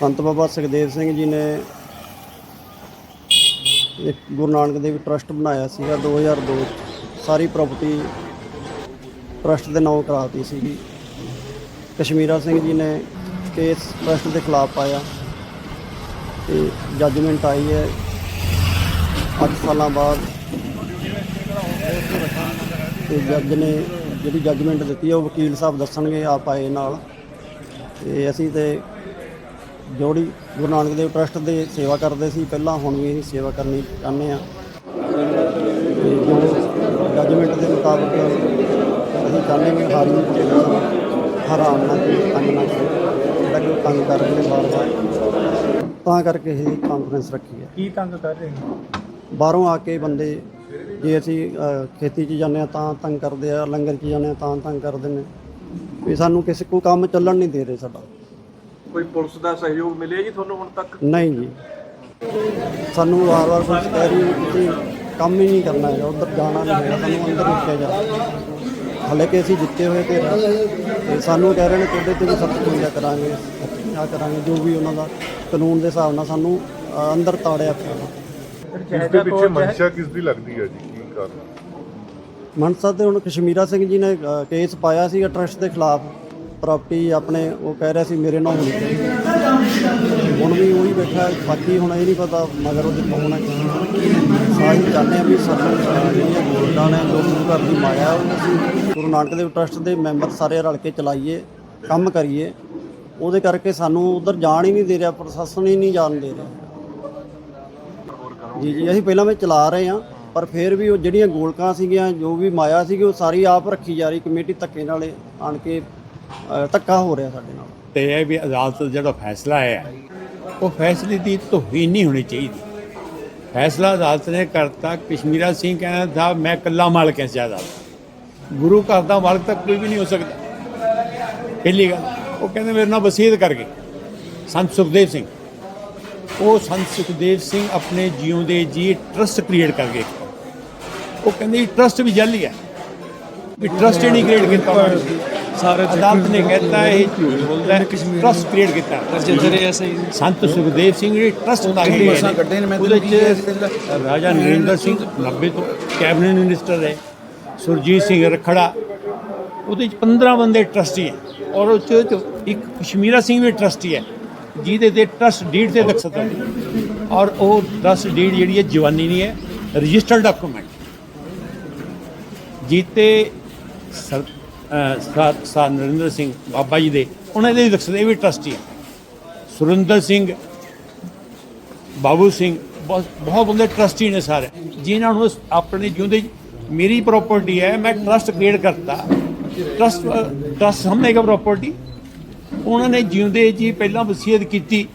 ਸੰਤ ਬਾਬਾ ਸੁਖਦੇਵ ਸਿੰਘ ਜੀ ਨੇ ਇੱਕ ਗੁਰੂ ਨਾਨਕ ਦੇਵ ਟਰਸਟ ਬਣਾਇਆ ਸੀਗਾ 2002 ਚ। ਸਾਰੀ ਪ੍ਰਾਪਰਟੀ ਟਰਸਟ ਦੇ ਨਾਮ ਕਰਾਤੀ ਸੀਗੀ। ਕਸ਼ਮੀਰਾ ਸਿੰਘ ਜੀ ਨੇ ਕੇਸ ਟਰਸਟ ਦੇ ਖਿਲਾਫ ਪਾਇਆ ਤੇ ਜੱਜਮੈਂਟ ਆਈ ਹੈ। 8 ਸਾਲਾਂ ਬਾਅਦ ਤੇ ਜੱਜ ਨੇ ਜਿਹੜੀ ਜੱਜਮੈਂਟ ਦਿੱਤੀ ਹੈ ਉਹ ਵਕੀਲ ਸਾਹਿਬ ਦੱਸਣਗੇ, ਆਪ ਆਏ ਨਾਲ। ਤੇ ਅਸੀਂ ਤੇ ਜੋੜੀ ਗੁਰੂ ਨਾਨਕ ਦੇਵ ਟਰਸਟ ਦੇ ਸੇਵਾ ਕਰਦੇ ਸੀ ਪਹਿਲਾਂ ਹੁਣ ਵੀ ਅਸੀਂ ਸੇਵਾ ਕਰਨੀ ਚਾਹੁੰਦੇ ਆ ਜੱਜਮੈਂਟ ਦੇ ਮੁਤਾਬਕ ਅਸੀਂ ਚਾਹੁੰਦੇ ਹਾਂ ਕਿ ਹਾਰੀ ਹਰਾਮ ਨਾ ਤੰਗ ਨਾ ਜਿਹੜਾ ਕਿ ਤੰਗ ਕਰ ਰਹੇ ਨੇ ਬਾਰ-ਬਾਰ। ਤਾਂ ਕਰਕੇ ਇਹ ਕਾਨਫਰੰਸ ਰੱਖੀ ਹੈ। ਕੀ ਤੰਗ ਕਰ ਰਹੇ ਹੋ ਬਾਹਰੋਂ ਆ ਕੇ ਬੰਦੇ ਜੇ ਅਸੀਂ ਖੇਤੀ 'ਚ ਜਾਂਦੇ ਆ ਤਾਂ ਤੰਗ ਕਰਦੇ ਆ ਲੰਗਰ 'ਚ ਜਾਂਦੇ ਆ ਤਾਂ ਤੰਗ ਕਰਦੇ ਨੇ। ਵੀ ਸਾਨੂੰ ਕਿਸੇ ਕੋਈ ਕੰਮ ਚੱਲਣ ਨਹੀਂ ਦੇ ਰਹੇ ਸਾਡਾ। ਕੋਈ ਪੁਲਿਸ ਦਾ ਸਹਿਯੋਗ ਮਿਲਿਆ ਜੀ ਤੁਹਾਨੂੰ ਹੁਣ ਤੱਕ? ਨਹੀਂ ਜੀ। ਸਾਨੂੰ ਵਾਰ-ਵਾਰ ਪੁਲਿਸ ਕਹਿ ਰਹੀ ਤੁਸੀਂ ਕੰਮ ਹੀ ਨਹੀਂ ਕਰਨਾ ਹੈਗਾ ਉੱਧਰ ਜਾਣਾ ਨਹੀਂ ਹੈਗਾ ਸਾਨੂੰ ਅੰਦਰ ਰੱਖਿਆ ਜਾ ਹਾਲੇ ਕਿ ਅਸੀਂ ਜਿੱਤੇ ਹੋਏ ਤੇ ਤੇ ਸਾਨੂੰ ਕਹਿ ਰਹੇ ਨੇ ਤੁਹਾਡੇ ਤੇ ਵੀ ਸਖਤ ਕਾਰਵਾਈ ਕਰਾਂਗੇ ਆ ਕਰਾਂਗੇ ਜੋ ਵੀ ਉਹਨਾਂ ਦਾ ਕਾਨੂੰਨ ਦੇ ਹਿਸਾਬ ਨਾਲ ਸਾਨੂੰ ਅ, ਅੰਦਰ ਤਾੜਿਆ ਪਿਆ ਇਸ ਦੇ ਪਿੱਛੇ ਮਨਸ਼ਾ ਕਿਸ ਦੀ ਲੱਗਦੀ ਹੈ ਜੀ? ਕੀ ਕਾਰਨ? ਮਨਸਾ ਤੇ ਹੁਣ ਕਸ਼ਮੀਰਾ ਸਿੰਘ ਜੀ ਨੇ ਅ, ਕੇਸ ਪਾਇਆ ਸੀਗਾ ਟਰਸਟ ਦੇ ਖਿਲਾਫ। ਪ੍ਰਾਪਰਟੀ ਆਪਣੇ ਉਹ ਕਹਿ ਰਿਹਾ ਸੀ ਮੇਰੇ ਨਾਲ ਹੋਣੀ ਚਾਹੀਦੀ। ਹੁਣ ਵੀ ਉਹੀ ਬੈਠਾ ਹੈ। ਬਾਕੀ ਹੁਣ ਇਹ ਨਹੀਂ ਪਤਾ ਮਗਰ ਉਹਦੇ ਪਾਉਣਾ ਕੀ ਸਾਰੀ ਚਾਹੁੰਦੇ ਆ ਵੀ ਸਾਨੂੰ ਅ, ਜਿਹੜੀਆਂ ਗੋਲਡਾਂ ਨੇ ਜੋ ਗੁਰੂ ਘਰ ਦੀ ਮਾਇਆ ਉਹ ਅਸੀਂ ਗੁਰੂ ਨਾਨਕ ਦੇਵ ਟਰਸਟ ਦੇ ਮੈਂਬਰ ਸਾਰੇ ਰਲ ਕੇ ਚਲਾਈਏ ਕੰਮ ਕਰੀਏ। ਉਹਦੇ ਕਰਕੇ ਸਾਨੂੰ ਉਧਰ ਜਾਣ ਹੀ ਨਹੀਂ ਦੇ ਰਿਹਾ ਪ੍ਰਸ਼ਾਸਨ ਹੀ ਨਹੀਂ ਜਾਣ ਦੇ ਰਿਹਾ। ਜੀ ਜੀ ਅਸੀਂ ਪਹਿਲਾਂ ਵੀ ਚਲਾ ਰਹੇ ਹਾਂ ਪਰ ਫਿਰ ਵੀ ਉਹ ਜਿਹੜੀਆਂ ਗੋਲਕਾਂ ਸੀਗੀਆਂ ਜੋ ਵੀ ਮਾਇਆ ਸੀਗੀ ਉਹ ਸਾਰੀ ਆਪ ਰੱਖੀ ਜਾ ਰਹੀ ਕਮੇਟੀ ਧੱਕੇ ਨਾਲੇ ਆਣ ਕੇ ਅ, ਧੱਕਾ ਹੋ ਰਿਹਾ ਸਾਡੇ ਨਾਲ। ਤੇ ਇਹ ਵੀ ਅਦਾਲਤ ਦਾ ਜਿਹੜਾ ਫੈਸਲਾ ਹੈ ਉਹ ਫੈਸਲੇ ਦੀ ਤੋਹੀਨ ਨਹੀਂ ਹੋਣੀ ਚਾਹੀਦੀ। ਫੈਸਲਾ ਅਦਾਲਤ ਨੇ ਕਰਤਾ। ਕਸ਼ਮੀਰਾ ਸਿੰਘ ਕਹਿੰਦਾ ਥਾ ਮੈਂ ਇਕੱਲਾ ਮਾਲਕ ਹਾਂ ਜ਼ਿਆਦਾ। ਗੁਰੂ ਘਰ ਦਾ ਮਾਲਕ ਤਾਂ ਕੋਈ ਵੀ ਨਹੀਂ ਹੋ ਸਕਦਾ। ਪਹਿਲੀ ਗੱਲ ਉਹ ਕਹਿੰਦੇ ਮੇਰੇ ਨਾਲ ਵਸੀਅਤ ਕਰ ਗਏ। ਸੰਤ ਸੁਖਦੇਵ ਸਿੰਘ। ਉਹ ਸੰਤ ਸੁਖਦੇਵ ਸਿੰਘ ਆਪਣੇ ਜਿਉਂਦੇ ਜੀ ਟਰਸਟ ਕ੍ਰੀਏਟ ਕਰ ਗਏ। ਉਹ ਕਹਿੰਦੇ ਟਰਸਟ ਵੀ ਜਾਲੀ ਹੈ। ਵੀ ਟਰਸਟ ਹੀ ਨਹੀਂ ਕ੍ਰੀਏਟ ਕੀਤਾ ਉਹਨਾਂ ਨੇ। ਸਾਰੇ ਅਦਾਲਤ ਨੇ ਕਹਿਤਾ ਇਹ ਝੂਠ ਬੋਲਦਾ ਹੈ ਟਰਸਟ ਕ੍ਰੀਏਟ ਕੀਤਾ। ਇਹ ਐਸਾ ਹੀ ਸੰਤ ਸੁਖਦੇਵ ਸਿੰਘ ਜਿਹੜੇ ਟਰਸਟ ਦਾ ਕਿੰਨੀ ਬੱਸਾਂ ਕੱਢੇ ਨੇ, ਮੈਂ ਉਹਦੇ ਚ ਰਾਜਾ ਨਰਿੰਦਰ ਸਿੰਘ 90 ਤੋਂ ਕੈਬਨਿਟ ਮਿਨਿਸਟਰ ਹੈ ਸੁਰਜੀਤ ਸਿੰਘ ਰਖੜਾ। ਉਹਦੇ ਚ 15 ਬੰਦੇ ਟਰਸਟੀ ਹੈ ਔਰ ਉਹ ਚ ਇੱਕ ਕਸ਼ਮੀਰਾ ਸਿੰਘ ਵੀ ਟਰਸਟੀ ਹੈ ਜਿਹਦੇ ਤੇ ਟਰਸਟ ਡੀਡ ਤੇ ਦਖਤ ਹੈ ਔਰ ਉਹ ਟਰਸਟ ਡੀਡ ਜਿਹੜੀ ਹੈ ਜਵਾਨੀ ਨਹੀਂ ਹੈ ਰਜਿਸਟਰਡ ਡਾਕੂਮੈਂਟ ਜੀਤੇ ਸਰ ਨਰਿੰਦਰ ਸਿੰਘ ਬਾਬਾ ਜੀ ਦੇ। ਉਹਨਾਂ ਦੇ ਦਖਤ ਇਹ ਵੀ ਟਰਸਟੀ ਹੈ ਸੁਰਿੰਦਰ ਸਿੰਘ, ਬਾਬੂ ਸਿੰਘ, ਬਹੁਤ ਬਹੁਤ ਬੰਦੇ ਟਰਸਟੀ ਨੇ ਸਾਰੇ। ਜਿਨ੍ਹਾਂ ਨੂੰ ਆਪਣੇ ਜਿਉਂਦੇ ਮੇਰੀ ਪ੍ਰਾਪਰਟੀ ਹੈ, ਮੈਂ ਟਰਸਟ ਕ੍ਰੀਏਟ ਕਰਤਾ। ਟਰਸਟ ਟਰਸਟ ਸਮਝੇਗਾ ਪ੍ਰਾਪਰਟੀ ਉਹਨਾਂ ਨੇ ਜਿਉਂਦੇ ਜੀ ਪਹਿਲਾਂ ਵਸੀਅਤ ਕੀਤੀ।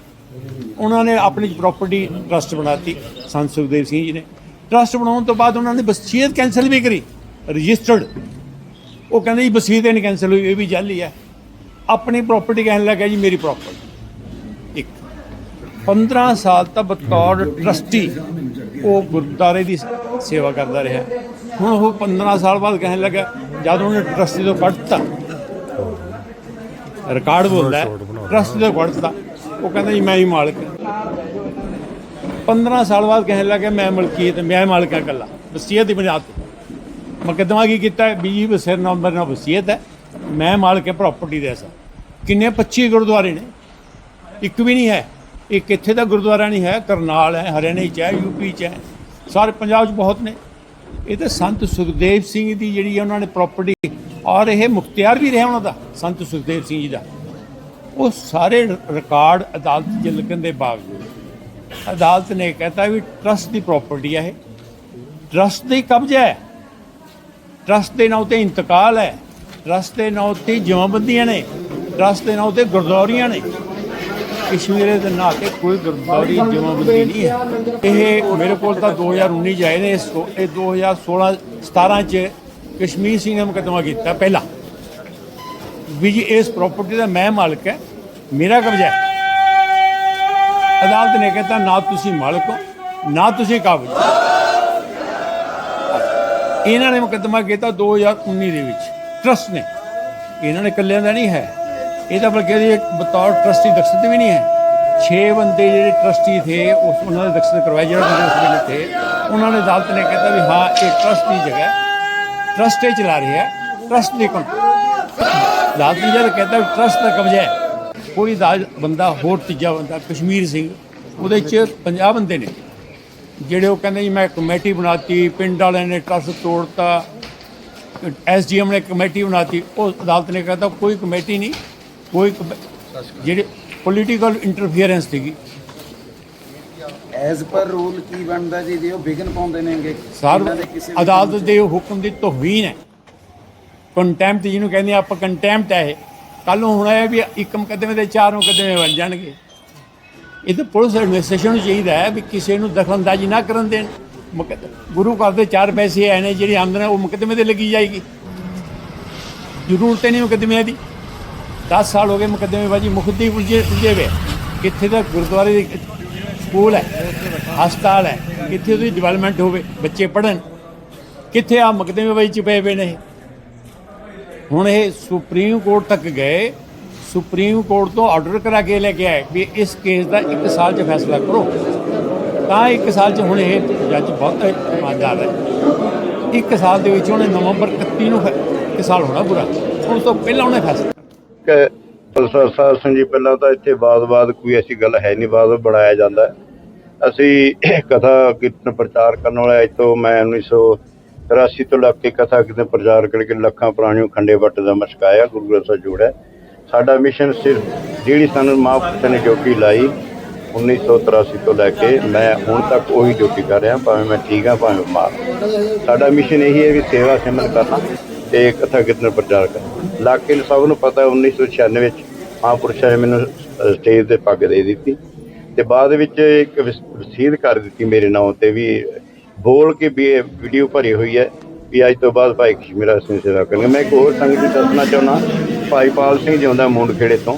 ਉਹਨਾਂ ਨੇ ਆਪਣੀ ਪ੍ਰਾਪਰਟੀ ਟਰਸਟ ਬਣਾਤੀ, ਸੰਤ ਸੁਖਦੇਵ ਸਿੰਘ ਜੀ ਨੇ। ਟਰਸਟ ਬਣਾਉਣ ਤੋਂ ਬਾਅਦ ਉਹਨਾਂ ਨੇ ਵਸੀਅਤ ਕੈਂਸਲ ਵੀ ਕਰੀ ਰਜਿਸਟਰਡ ਉਹ ਕਹਿੰਦੇ ਜੀ ਵਸੀਅਤ ਹੀ ਨਹੀਂ ਕੈਂਸਲ ਹੋਈ ਇਹ ਵੀ ਜਾਲੀ ਹੈ ਆਪਣੀ ਪ੍ਰਾਪਰਟੀ ਕਹਿਣ ਲੱਗਾ ਜੀ ਮੇਰੀ ਪ੍ਰਾਪਰਟੀ ਇੱਕ। 15 ਸਾਲ ਤਾਂ ਬਤੌਰ ਟਰਸਟੀ ਉਹ ਗੁਰਦੁਆਰੇ ਦੀ ਸੇਵਾ ਕਰਦਾ ਰਿਹਾ। ਹੁਣ ਉਹ 15 ਸਾਲ ਬਾਅਦ ਕਹਿਣ ਲੱਗਾ ਜਦ ਉਹਨੇ ਟਰਸਟੀ ਤੋਂ ਕੱਢਤਾ ਰਿਕਾਰਡ ਬੋਲਦਾ ਹੈ, ਟਰਸਟੀ ਤੋਂ ਕੱਢਤਾ ਉਹ ਕਹਿੰਦਾ ਜੀ ਮੈਂ ਹੀ ਮਾਲਕ ਹਾਂ। 15 ਸਾਲ ਬਾਅਦ ਕਹਿਣ ਲੱਗਾ ਮੈਂ ਮਲਕੀਅਤ ਮੈਂ ਮਾਲਕ ਹਾਂ ਇਕੱਲਾ। ਵਸੀਅਤ ਹੀ ਬੁਨਿਆਦ ਤੇ। ਮੁਕੱਦਮਾ ਕੀ ਕੀਤਾ ਹੈ? ਬੀਜੀ ਬਸਰ ਨੰਬਰ ਨਾਲ ਵਸੀਅਤ ਹੈ। ਮੈਂ ਮਾਲਕ ਹੈ ਪ੍ਰਾਪਰਟੀ ਦੇ ਅਸਲ ਕਿੰਨੇ? 25 ਗੁਰਦੁਆਰੇ ਨੇ। ਇੱਕ ਵੀ ਨਹੀਂ ਹੈ। ਇਹ ਇੱਥੇ ਦਾ ਗੁਰਦੁਆਰਾ ਨਹੀਂ ਹੈ। ਕਰਨਾਲ ਹੈ, ਹਰਿਆਣੇ ਚ ਹੈ ਯੂਪੀ ਚ ਹੈ। ਸਾਰੇ ਪੰਜਾਬ ਚ ਬਹੁਤ ਨੇ। ਇਹ ਤਾਂ ਸੰਤ ਸੁਖਦੇਵ ਸਿੰਘ ਦੀ ਜਿਹੜੀ ਹੈ, ਉਹਨਾਂ ਨੇ ਪ੍ਰਾਪਰਟੀ ਔਰ ਇਹ ਮੁਖਤਿਆਰ ਵੀ ਰਿਹਾ ਉਹਨਾਂ ਦਾ, ਸੰਤ ਸੁਖਦੇਵ ਸਿੰਘ ਜੀ ਦਾ। ਉਹ ਸਾਰੇ ਰਿਕਾਰਡ ਅਦਾਲਤ 'ਚ ਲੱਗਣ ਦੇ ਬਾਵਜੂਦ ਅਦਾਲਤ ਨੇ ਕਹਿਤਾ ਵੀ ਟਰਸਟ ਦੀ ਪ੍ਰਾਪਰਟੀ ਹੈ ਇਹ। ਟਰਸਟ ਦੀ ਕਬਜ਼ਾ ਹੈ। ਟਰਸਟ ਦੇ ਨਾਂ ਤੇ ਇੰਤਕਾਲ ਹੈ। ਟਰਸਟ ਦੇ ਨਾਂ ਤੇ ਜਮਾਬੰਦੀਆਂ ਨੇ। ਟਰਸਟ ਦੇ ਨਾਂ ਤੇ ਗੁਰਦੌਰੀਆਂ ਨੇ। ਕਸ਼ਮੀਰੇ ਦੇ ਨਾਂ ਤੇ ਕੋਈ ਗੁਰਦੌਰੀ ਜਮਾਬੰਦੀ ਨਹੀਂ ਹੈ। ਇਹ ਮੇਰੇ ਕੋਲ ਤਾਂ 2019 ਚ ਆਏ ਨੇ। ਇਸ ਤੋਂ ਇਹ 2016 17 ਚ ਕਸ਼ਮੀਰ ਸਿੰਘ ਨੇ ਮੁਕੱਦਮਾ ਕੀਤਾ ਪਹਿਲਾ। ਵੀ ਜੀ, ਇਸ ਪ੍ਰਾਪਰਟੀ ਦਾ ਮੈਂ ਮਾਲਕ ਹੈ। ਮੇਰਾ ਕਬਜ਼ਾ ਹੈ। ਅਦਾਲਤ ਨੇ ਕਹਿੰਦਾ ਨਾ ਤੁਸੀਂ ਮਾਲਕ ਹੋ, ਨਾ ਤੁਸੀਂ ਕਾਬਿਲ ਇਹਨਾਂ ਨੇ ਮੁਕੱਦਮਾ ਕੀਤਾ 2019 ਦੇ ਵਿੱਚ। ਟਰਸਟ ਨੇ। ਇਹਨਾਂ ਨੇ ਇਕੱਲਿਆਂ ਦਾ ਨਹੀਂ ਹੈ। ਇਹ ਤਾਂ ਬਲਕਿ ਇੱਕ ਬਤੌਰ ਟਰਸਟੀ ਦਖਸ਼ਤ ਵੀ ਨਹੀਂ ਹੈ। 6 ਬੰਦੇ ਜਿਹੜੇ ਟਰਸਟੀ ਥੇ, ਉਸ ਉਹਨਾਂ ਦੇ ਦਖਸ਼ਤ ਕਰਵਾਏ, ਜਿਹੜੇ ਬੰਦੇ ਉਸ ਵੇਲੇ ਥੇ। ਉਹਨਾਂ ਨੇ ਅਦਾਲਤ ਨੇ ਕਹਿੰਦਾ ਵੀ ਹਾਂ, ਇਹ ਟਰਸਟ ਦੀ ਜਗ੍ਹਾ ਟਰਸਟ ਇਹ ਚਲਾ ਰਿਹਾ ਟਰਸਟ ਦੇ ਕੋਲ। ਅਦਾਲਤ ਨੇ ਜਦ ਕਹਿੰਦਾ ਟਰਸਟ ਦਾ ਕਬਜ਼ਾ ਹੈ, ਕੋਈ ਬੰਦਾ, ਹੋਰ ਤੀਜਾ ਬੰਦਾ, ਕਸ਼ਮੀਰ ਸਿੰਘ, ਉਹਦੇ ਚ 50 ਬੰਦੇ ਨੇ। ਜਿਹੜੇ ਉਹ ਕਹਿੰਦੇ ਜੀ ਮੈਂ ਕਮੇਟੀ ਬਣਾਤੀ ਪਿੰਡ ਵਾਲਿਆਂ ਨੇ ਟਰਸਟ ਤੋੜਤਾ ਐਸਡੀਐਮ ਨੇ ਕਮੇਟੀ ਬਣਾਤੀ ਉਹ ਅਦਾਲਤ ਨੇ ਕਹਿੰਦਾ ਕੋਈ ਕਮੇਟੀ ਨਹੀਂ ਕੋਈ ਜਿਹੜੇ ਪੋਲੀਟੀਕਲ ਇੰਟਰਫੀਅਰੈਂਸ ਸੀਗੀ। ਐਜ਼ ਪਰ ਰੂਲ ਕੀ ਬਣਦਾ ਜੀ? ਜੇ ਉਹ ਵਿਗਨ ਪਾਉਂਦੇ ਨੇਗੇ ਸਰ ਅਦਾਲਤ ਦੇ ਹੁਕਮ ਦੀ ਤੋਹੀਨ ਹੈ। ਕੰਟੈਂਪਟ ਜਿਹਨੂੰ ਕਹਿੰਦੇ ਆਪਾਂ ਕੰਟੈਂਪਟ ਹੈ ਇਹ। ਕੱਲ ਨੂੰ ਹੋਣਾ ਹੈ ਵੀ ਇੱਕ ਮੁਕੱਦਮੇ ਦੇ ਚਾਰ ਮੁਕੱਦਮੇ ਬਣ ਜਾਣਗੇ। ਇਹ ਤਾਂ ਪੁਲਿਸ ਐਡਮਿਨਿਸਟ੍ਰੇਸ਼ਨ ਨੂੰ ਚਾਹੀਦਾ ਹੈ ਵੀ ਕਿਸੇ ਨੂੰ ਦਖਲਅੰਦਾਜ਼ੀ ਨਾ ਕਰਨ ਦੇਣ। ਮੁਕੱਦ- ਗੁਰੂ ਘਰ ਦੇ ਚਾਰ ਪੈਸੇ ਆਏ ਨੇ, ਜਿਹੜੀ ਆਮਦਨ ਉਹ ਮੁਕੱਦਮੇ ਤੇ ਲੱਗੀ ਜਾਏਗੀ। ਜ਼ਰੂਰਤ ਨਹੀਂ ਮੁਕੱਦਮਿਆਂ ਦੀ। 10 ਸਾਲ ਹੋ ਗਏ ਮੁਕੱਦਮੇਬਾਜ਼ੀ ਮੁਖਦੀ ਉਲਝੇ ਉਲਝੇ ਵੇ ਕਿੱਥੇ ਦਾ ਗੁਰਦੁਆਰੇ ਦੇ ਸਕੂਲ ਹੈ, ਹਸਪਤਾਲ ਹੈ, ਕਿੱਥੇ ਉਹਦੀ ਡਿਵੈਲਪਮੈਂਟ ਹੋਵੇ, ਬੱਚੇ ਪੜਨ ਕਿੱਥੇ ਆ ਮੁਕੱਦਮੇਬਾਜ਼ੀ ਚ ਪਏ ਵੇ ਨੇ ਹੁਣ ਇਹ ਸੁਪਰੀਮ ਕੋਰਟ ਤੱਕ ਗਏ ਸੁਪਰੀਮ ਕੋਰਟ ਤੋਂ ਆਰਡਰ ਕਰਾ ਕੇ ਲੈ ਕੇ ਆਏ ਵੀ ਇਸ ਕੇਸ ਦਾ ਇੱਕ ਸਾਲ 'ਚ ਫੈਸਲਾ ਕਰੋ। ਤਾਂ ਇੱਕ ਸਾਲ 'ਚ ਹੁਣ ਇਹ ਜੱਜ ਬਹੁਤ ਇਮਾਨਦਾਰ ਹੈ। ਇੱਕ ਸਾਲ ਦੇ ਵਿੱਚ ਉਹਨੇ ਨਵੰਬਰ 31 ਨੂੰ ਫੈ- ਸਾਲ ਹੋਣਾ ਪੂਰਾ। ਉਸ ਤੋਂ ਪਹਿਲਾਂ ਉਹਨੇ ਫੈਸਲਾ ਕਿ ਸਿੰਘ ਜੀ ਪਹਿਲਾਂ ਤਾਂ ਇੱਥੇ ਬਾਦ-ਬਾਦ ਕੋਈ ਐਸੀ ਗੱਲ ਹੈ ਨਹੀਂ ਬਾਦ ਬਣਾਇਆ ਜਾਂਦਾ ਅਸੀਂ ਕਥਾ ਕੀਰਤਨ ਪ੍ਰਚਾਰ ਕਰਨ ਵਾਲਾ ਅੱਜ ਤੋਂ ਮੈਂ 1983 ਤੋਂ ਲੱਗ ਕੇ ਕਥਾ ਕੀਰਤਨ ਪ੍ਰਚਾਰ ਕਰਕੇ ਲੱਖਾਂ ਪ੍ਰਾਣੀਆਂ ਖੰਡੇ ਵੱਟ ਦਾ ਮਸਕਾਇਆ ਗੁਰੂ ਗ੍ਰੰਥ ਸਾਹਿਬ ਜੋੜਿਆ ਸਾਡਾ ਮਿਸ਼ਨ ਸਿਰਫ ਜਿਹੜੀ ਸਾਨੂੰ ਮਹਾਂਪੁਰਸ਼ਾਂ ਨੇ ਡਿਊਟੀ ਲਾਈ 1983 ਤੋਂ ਲੈ ਕੇ ਮੈਂ ਹੁਣ ਤੱਕ ਉਹੀ ਡਿਊਟੀ ਕਰ ਰਿਹਾ, ਭਾਵੇਂ ਮੈਂ ਠੀਕ ਹਾਂ, ਭਾਵੇਂ ਬਿਮਾਰ ਸਾਡਾ ਮਿਸ਼ਨ ਇਹੀ ਹੈ ਵੀ ਸੇਵਾ ਸਿਮਰਨ ਕਰਨਾ ਤੇ ਕਥਾ ਕੀਰਤਨ ਪ੍ਰਚਾਰ ਕਰਨਾ। ਇਲਾਕੇ ਨੂੰ ਸਭ ਨੂੰ ਪਤਾ ਹੈ 1996 ਵਿੱਚ ਮਹਾਂਪੁਰਸ਼ਾਂ ਨੇ ਮੈਨੂੰ ਸਟੇਜ ਤੇ ਪੱਗ ਦੇ ਦਿੱਤੀ ਤੇ ਬਾਅਦ ਵਿੱਚ ਇੱਕ ਵਸ- ਕਰ ਦਿੱਤੀ ਮੇਰੇ ਨਾਮ ਤੇ ਵੀ ਬੋਲ ਕੇ ਵੀ ਇਹ ਵੀਡੀਓ ਭਰੀ ਹੋਈ ਹੈ ਵੀ ਅੱਜ ਤੋਂ ਬਾਅਦ ਭਾਈ ਕਸ਼ਮੀਰਾ ਸਿੰਘ ਸੇਵਾ ਕਰਨਗੇ। ਮੈਂ ਇੱਕ ਹੋਰ ਸੰਗਤ ਨੂੰ ਦੱਸਣਾ ਚਾਹੁੰਦਾ ਭਾਈ ਪਾਲ ਸਿੰਘ ਜਿਉਂਦਾ ਮੁੰਡ ਖੇੜੇ ਤੋਂ।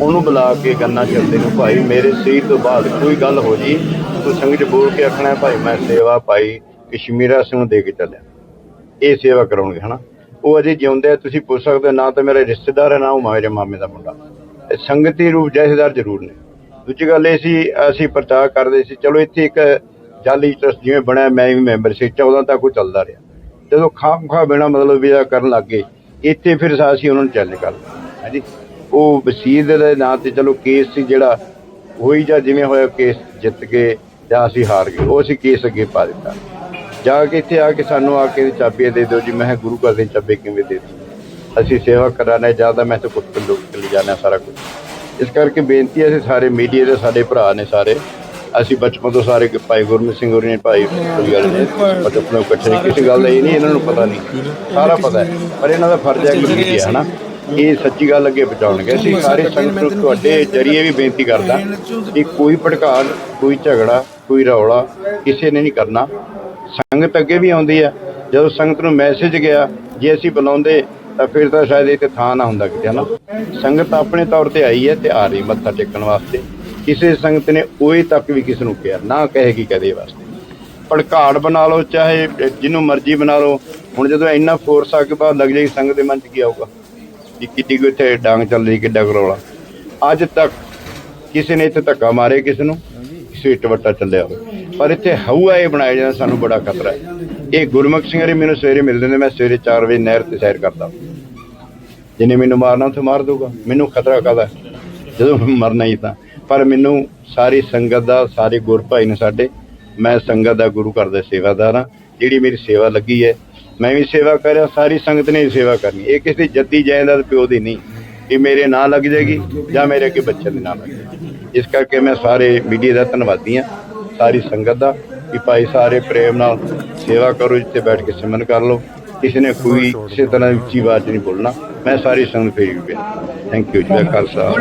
ਉਹਨੂੰ ਬੁਲਾ ਕੇ ਗੰਨਾ ਚਲਦੇ ਨੂੰ ਭਾਈ ਮੇਰੇ ਸਰੀਰ ਤੋਂ ਬਾਅਦ ਕੋਈ ਗੱਲ ਹੋ ਜੀ? ਤੂੰ ਸੰਗਤ ਬੋਲ ਕੇ ਆਖਣਾ ਭਾਈ ਮੈਂ ਸੇਵਾ ਭਾਈ ਕਸ਼ਮੀਰਾ ਸਿੰਘ ਦੇ ਕੇ ਚੱਲਿਆ। ਇਹ ਸੇਵਾ ਕਰਾਉਣਗੇ ਹਨਾ? ਉਹ ਅਜੇ ਜਿਉਂਦੇ ਆ ਤੁਸੀਂ ਪੁੱਛ ਸਕਦੇ ਹੋ, ਨਾ ਤਾਂ ਮੇਰੇ ਰਿਸ਼ਤੇਦਾਰ ਹੈ ਨਾ ਉਹ ਮੇਰੇ ਮਾਮੇ ਦਾ ਮੁੰਡਾ। ਸੰਗਤੀ ਰੂਪ ਜਥੇਦਾਰ ਜ਼ਰੂਰ ਨੇ। ਦੂਜੀ ਗੱਲ ਇਹ ਸੀ ਅਸੀਂ ਪ੍ਰਚਾਰ ਕਰਦੇ ਸੀ ਚਲੋ ਇੱਥੇ ਇੱਕ ਜਾਲੀ ਟਰਸਟ ਜਿਵੇਂ ਬਣਿਆ ਮੈਂ ਵੀ ਮੈਂਬਰ ਸੀ 14 ਤੱਕ ਉਹ ਚੱਲਦਾ ਰਿਹਾ। ਜਦੋਂ ਖਾਮ ਖਾ ਬਿਨਾ ਮਤਲਬ ਵੀ ਕਰਨ ਲੱਗ ਗਏ ਇੱਥੇ ਫਿਰ ਅਸੀਂ ਉਹਨਾਂ ਨੂੰ ਚੈਲੰਜ ਕਰ ਹਾਂਜੀ। ਉਹ ਵਸੀਰ ਦੇ ਨਾਂ ਤੇ ਚਲੋ ਕੇਸ ਸੀ ਜਿਹੜਾ ਹੋਈ ਜਾਂ ਜਿਵੇਂ ਹੋਇਆ ਕੇਸ ਜਿੱਤ ਕੇ ਜਾਂ ਅਸੀਂ ਹਾਰ ਗਏ। ਉਹ ਅਸੀਂ ਕੇਸ ਅੱਗੇ ਪਾ ਦਿੱਤਾ। ਜਾ ਕੇ ਇੱਥੇ ਆ ਕੇ ਸਾਨੂੰ ਆ ਕੇ ਚਾਬੀਆਂ ਦੇ ਦਿਓ ਜੀ। ਮੈਂ ਗੁਰੂ ਘਰ ਦੀ ਚਾਬੀ ਕਿਵੇਂ ਦੇ ਦਿੱਤੀ ਅਸੀਂ ਸੇਵਾ ਕਰਾਣਾ ਜ਼ਿਆਦਾ ਮੈਂ ਤਾਂ ਕੁੱਤ ਲੋਕ ਚਲੇ ਜਾਣਾ ਸਾਰਾ ਕੁਝ ਇਸ ਕਰਕੇ ਬੇਨਤੀ ਹੈ, ਅਸੀਂ ਸਾਰੇ ਮੀਡੀਆ ਦੇ ਸਾਡੇ ਭਰਾ ਨੇ ਸਾਰੇ ਅਸੀਂ ਬਚਪਨ ਤੋਂ ਸਾਰੇ ਭਾਈ ਗੁਰਮੀਤ ਸਿੰਘ ਹੋਰੀ ਨੇ ਭਾਈ ਕੋਈ ਗੱਲ ਨੇ ਬਚਪਨ ਤੋਂ ਇਕੱਠੇ ਕਿਸੇ ਗੱਲ ਦਾ ਇਹ ਨਹੀਂ, ਇਹਨਾਂ ਨੂੰ ਪਤਾ ਨਹੀਂ, ਸਾਰਾ ਪਤਾ ਹੈ। ਪਰ ਇਹਨਾਂ ਦਾ ਫਰਜ਼ ਹੈ ਕਿ ਮੀਡੀਆ ਹਨਾ? ਇਹ ਸੱਚੀ ਗੱਲ ਅੱਗੇ ਪਹੁੰਚਾਉਣਗੇ। ਅਸੀਂ ਸਾਰੇ ਸੰਗਤ ਨੂੰ ਤੁਹਾਡੇ ਜਰੀਏ ਵੀ ਬੇਨਤੀ ਕਰਦਾ ਕਿ ਕੋਈ ਭੜਕਾਣ ਕੋਈ ਝਗੜਾ, ਕੋਈ ਰੌਲਾ ਕਿਸੇ ਨੇ ਨਹੀਂ ਕਰਨਾ। ਸੰਗਤ ਅੱਗੇ ਵੀ ਆਉਂਦੀ ਆ ਜਦੋਂ ਸੰਗਤ ਨੂੰ ਮੈਸੇਜ ਗਿਆ, ਜੇ ਅਸੀਂ ਬੁਲਾਉਂਦੇ, ਤਾਂ ਫਿਰ ਤਾਂ ਸ਼ਾਇਦ ਇੱਥੇ ਥਾਂ ਨਾ ਹੁੰਦਾ ਕਿਤੇ ਨਾ ਸੰਗਤ ਆਪਣੇ ਤੌਰ ਤੇ ਆਈ ਹੈ ਤੇ ਆ ਰਹੀ ਮੱਥਾ ਟੇਕਣ ਵਾਸਤੇ। ਕਿਸੇ ਸੰਗਤ ਨੇ ਉਹੇ ਤੱਕ ਵੀ ਕਿਸ ਨੂੰ ਕਿਹਾ, ਨਾ ਕਹੇਗੀ ਕਦੇ ਵਾਸਤੇ। ਭੜਕਾੜ ਬਣਾ ਲਓ, ਚਾਹੇ ਜਿਹਨੂੰ ਮਰਜ਼ੀ ਬਣਾ ਲਓ, ਹੁਣ ਜਦੋਂ ਇੰਨਾ ਫੋਰਸ ਆ ਕੇ ਬਾਅਦ ਲੱਗ ਜਾਏਗੀ ਸੰਗਤ ਦੇ ਮਨ 'ਚ ਕੀ ਆਊਗਾ? ਕਿ ਕਿੱਡੀ ਕੋਈ ਇੱਥੇ ਡਾਂਗ ਚੱਲ ਰਹੀ, ਕਿੱਡਾ ਕਰੋਲਾ ਅੱਜ ਤੱਕ ਕਿਸੇ ਨੇ ਇੱਥੇ ਧੱਕਾ ਮਾਰੇ ਕਿਸੇ ਨੂੰ, ਕਿਸੇ ਇੱਟ ਵੱਟਾ ਚੱਲਿਆ ਹੋਵੇ। ਪਰ ਇੱਥੇ ਹਊਆ ਇਹ ਬਣਾਇਆ ਜਾਂਦਾ, ਸਾਨੂੰ ਬੜਾ ਖਤਰਾ ਹੈ। ਇਹ ਗੁਰਮੁਖ ਸਿੰਘ ਹਰੀ ਮੈਨੂੰ ਸਵੇਰੇ ਮਿਲਦੇ ਨੇ ਮੈਂ ਸਵੇਰੇ 4 ਵਜੇ ਨਹਿਰ ਤੇ ਸੈਰ ਕਰਦਾ। ਜਿਹਨੇ ਮੈਨੂੰ ਮਾਰਨਾ, ਉੱਥੇ ਮਾਰ ਦੂਗਾ ਮੈਨੂੰ ਖਤਰਾ ਕਾਹਦਾ? ਜਦੋਂ ਮਰਨਾ ਹੀ ਤਾਂ। ਪਰ ਮੈਨੂੰ ਸਾਰੀ ਸੰਗਤ ਦਾ, ਸਾਰੇ ਗੁਰ ਭਾਈ ਨੇ ਸਾਡੇ, ਮੈਂ ਸੰਗਤ ਦਾ ਗੁਰੂ ਘਰ ਦਾ ਸੇਵਾਦਾਰ ਹਾਂ। ਜਿਹੜੀ ਮੇਰੀ ਸੇਵਾ ਲੱਗੀ ਹੈ, ਮੈਂ ਵੀ ਸੇਵਾ ਕਰਿਆ ਸਾਰੀ ਸੰਗਤ ਨੇ ਵੀ ਸੇਵਾ ਕਰਨੀ ਇਹ ਕਿਸੇ ਜੱਦੀ ਜਾਇਦਾਦ ਪਿਓ ਦੀ ਨਹੀਂ ਇਹ ਮੇਰੇ ਨਾਂ ਲੱਗ ਜਾਏਗੀ ਜਾਂ ਮੇਰੇ ਅੱਗੇ ਬੱਚਿਆਂ ਦੇ ਨਾਂ ਲੱਗ ਜਾਏਗੀ। ਇਸ ਕਰਕੇ ਮੈਂ ਸਾਰੇ ਮੀਡੀਆ ਦਾ ਧੰਨਵਾਦੀ ਹਾਂ, ਸਾਰੀ ਸੰਗਤ ਦਾ, ਕਿ ਭਾਈ ਸਾਰੇ ਪ੍ਰੇਮ ਨਾਲ ਸੇਵਾ ਕਰੋ, ਜਿੱਥੇ ਬੈਠ ਕੇ ਸਿਮਰਨ ਕਰ ਲਓ। ਕਿਸੇ ਨੇ ਕੋਈ ਕਿਸੇ ਤਰ੍ਹਾਂ ਦੀ ਉੱਚੀ ਆਵਾਜ਼ ਨਹੀਂ ਬੋਲਣਾ। ਮੈਂ ਸਾਰੀ ਸੰਗਤ ਫੇਰੀ ਵੀ ਥੈਂਕ ਯੂ ਜੀ ਖਾਲਸਾ।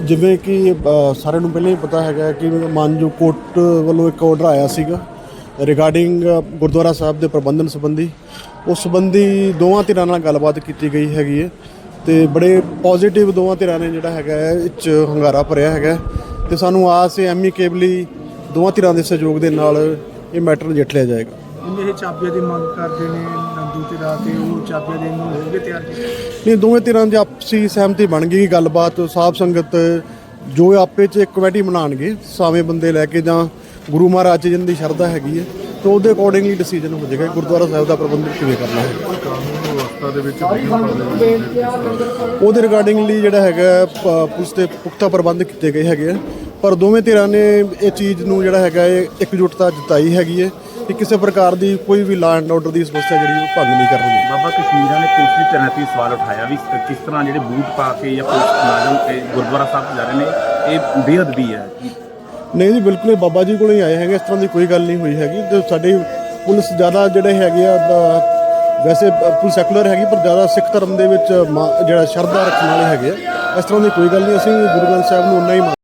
ਜਿਵੇਂ ਕਿ ਅ, ਸਾਰਿਆਂ ਨੂੰ ਪਹਿਲਾਂ ਹੀ ਪਤਾ ਹੈਗਾ ਕਿ ਮਾਨਜੋ ਕੋਰਟ ਵੱਲੋਂ ਇੱਕ ਆਰਡਰ ਆਇਆ ਸੀਗਾ ਰਿਗਾਰਡਿੰਗ ਗੁਰਦੁਆਰਾ ਸਾਹਿਬ ਦੇ ਪ੍ਰਬੰਧਨ ਸੰਬੰਧੀ। ਉਸ ਸੰਬੰਧੀ ਦੋਵਾਂ ਧਿਰਾਂ ਨਾਲ ਗੱਲਬਾਤ ਕੀਤੀ ਗਈ ਹੈਗੀ ਹੈ ਤੇ ਬੜੇ ਪੋਜ਼ਿਟਿਵ ਦੋਵਾਂ ਧਿਰਾਂ ਨੇ ਜਿਹੜਾ ਹੈਗਾ ਹੈ, ਇਹ 'ਚ ਹੰਗਾਰਾ ਭਰਿਆ ਹੈਗਾ ਤੇ ਸਾਨੂੰ ਆਸ ਹੈ ਐਮੀਕੇਬਲੀ ਦੋਵਾਂ ਧਿਰਾਂ ਦੇ ਸਹਿਯੋਗ ਦੇ ਨਾਲ ਇਹ ਮੈਟਰ ਨਜਿੱਠ ਲਿਆ ਜਾਏਗਾ। ਜਿੰਨੇ ਇਹ ਚਾਬੀਆਂ ਦੀ ਮੰਗ ਕਰਦੇ ਨੇ, ਨੰਦੀ ਦੂਜੇ ਦਾ ਤੇ ਉਹ ਚਾਬੀਆਂ ਦੇਣ ਨੂੰ ਹੋਗੇ ਤਿਆਰ? ਨਹੀਂ, ਦੋਵੇਂ ਧਿਰਾਂ ਦੀ ਆਪਸੀ ਸਹਿਮਤੀ ਬਣ ਗਈ ਗੱਲਬਾਤ, ਸਾਧ ਸੰਗਤ ਜੋ ਆਪੇ ਚ ਇੱਕ ਕਮੇਟੀ ਬਣਾਣਗੇ ਸਾਵੇਂ ਬੰਦੇ ਲੈ ਕੇ ਜਾਂ ਗੁਰੂ ਮਹਾਰਾਜ ਜੀ ਦੀ ਸ਼ਰਧਾ ਹੈਗੀ ਹੈ, ਤਾਂ ਉਹਦੇ ਅਕੋਰਡਿੰਗਲੀ ਡਿਸੀਜਨ ਹੋ ਜਾਏਗਾ ਗੁਰਦੁਆਰਾ ਸਾਹਿਬ ਦਾ ਪ੍ਰਬੰਧ ਕਿਵੇਂ ਕਰਨਾ ਹੈ। ਉਹਦੇ ਰਿਗਾਰਡਿੰਗਲੀ ਜਿਹੜਾ ਹੈਗਾ, ਪ- ਪੁਲਿਸ ਦੇ ਪੁਖਤਾ ਪ੍ਰਬੰਧ ਕੀਤੇ ਗਏ ਹੈਗੇ ਆ, ਪਰ ਦੋਵੇਂ ਧਿਰਾਂ ਨੇ ਇਹ ਚੀਜ਼ ਨੂੰ ਜਿਹੜਾ ਹੈਗਾ, ਇਹ ਇਕਜੁੱਟਤਾ ਜਤਾਈ ਹੈਗੀ ਹੈ। ਕਿ ਕਿਸੇ ਪ੍ਰਕਾਰ ਦੀ ਕੋਈ ਵੀ ਲਾਅ ਐਂਡ ਆਰਡਰ ਦੀ ਸਮੱਸਿਆ ਜਿਹੜੀ ਉਹ ਭੰਗ ਨਹੀਂ ਕਰਨਗੇ ਬਾਬਾ ਕਸ਼ਮੀਰਾਂ ਨੇ ਪੁਲਿਸ ਦੀ ਤੈਨਾਤੀ ਸਵਾਲ ਉਠਾਇਆ ਵੀ ਕਿਸ ਤਰ੍ਹਾਂ ਜਿਹੜੇ ਬੂਟ ਪਾ ਕੇ ਜਾਂ ਪੁਲਿਸ ਮੁਲਾਜ਼ਮ ਤੇ ਗੁਰਦੁਆਰਾ ਸਾਹਿਬ ਜਾ ਰਹੇ ਨੇ ਇਹ ਬੇਅਦਬੀ ਹੈ। ਨਹੀਂ ਜੀ ਬਿਲਕੁਲ ਇਹ ਬਾਬਾ ਜੀ ਕੋਲੋਂ ਹੀ ਆਏ ਹੈਗੇ ਇਸ ਤਰ੍ਹਾਂ ਦੀ ਕੋਈ ਗੱਲ ਨਹੀਂ ਹੋਈ ਹੈਗੀ। ਤੇ ਸਾਡੀ ਪੁਲਿਸ ਜ਼ਿਆਦਾ ਜਿਹੜੇ ਹੈਗੇ ਆ ਵੈਸੇ ਪੁਲਿਸ ਸੈਕੂਲਰ ਹੈਗੀ ਪਰ ਜ਼ਿਆਦਾ ਸਿੱਖ ਧਰਮ ਦੇ ਵਿੱਚ ਜਿਹੜਾ ਸ਼ਰਧਾ ਰੱਖਣ ਵਾਲੇ ਹੈਗੇ ਆ। ਇਸ ਤਰ੍ਹਾਂ ਦੀ ਕੋਈ ਗੱਲ ਨਹੀਂ ਅਸੀਂ ਗੁਰੂ ਗ੍ਰੰਥ ਸਾਹਿਬ ਨੂੰ ਉਨਾ ਹੀ